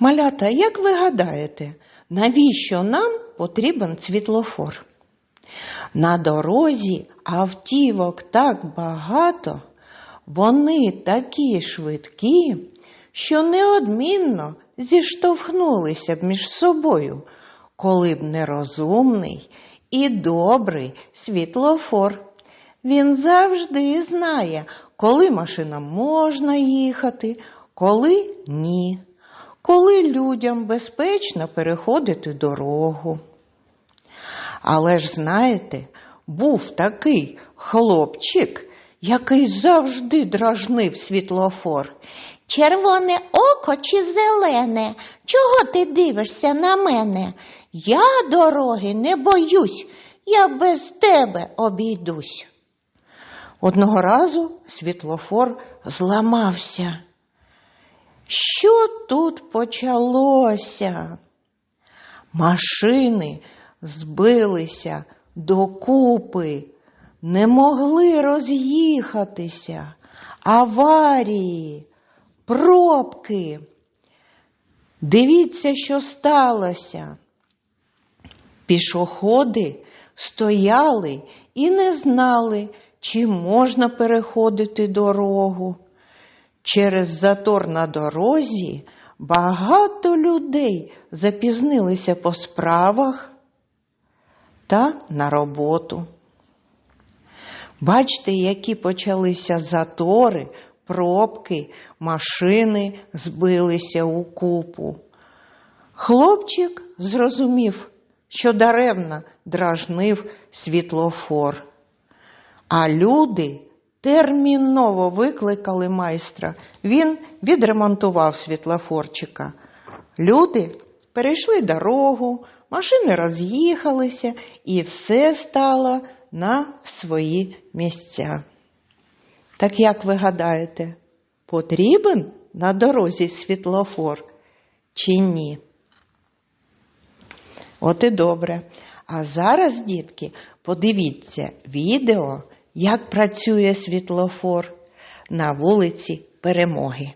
Малята, як ви гадаєте, навіщо нам потрібен світлофор? На дорозі автівок так багато, вони такі швидкі, що неодмінно зіштовхнулися б між собою, коли б нерозумний і добрий світлофор. Він завжди знає, коли машинам можна їхати, коли ні, коли людям безпечно переходити дорогу. Але ж знаєте, був такий хлопчик, який завжди дражнив світлофор. Червоне око чи зелене? Чого ти дивишся на мене? Я дороги не боюсь, я без тебе обійдусь. Одного разу світлофор зламався. Що тут почалося? Машини збилися докупи, не могли роз'їхатися. Аварії, пробки. Дивіться, що сталося. Пішоходи стояли і не знали, чи можна переходити дорогу. Через затор на дорозі багато людей запізнилися по справах та на роботу. Бачите, які почалися затори, пробки, машини збилися у купу. Хлопчик зрозумів, що даремно дражнив світлофор. А люди терміново викликали майстра. Він відремонтував світлофорчика. Люди перейшли дорогу, машини роз'їхалися і все стало на свої місця. Так як ви гадаєте, потрібен на дорозі світлофор чи ні? От і добре. А зараз, дітки, подивіться відео, як працює світлофор на вулиці Перемоги.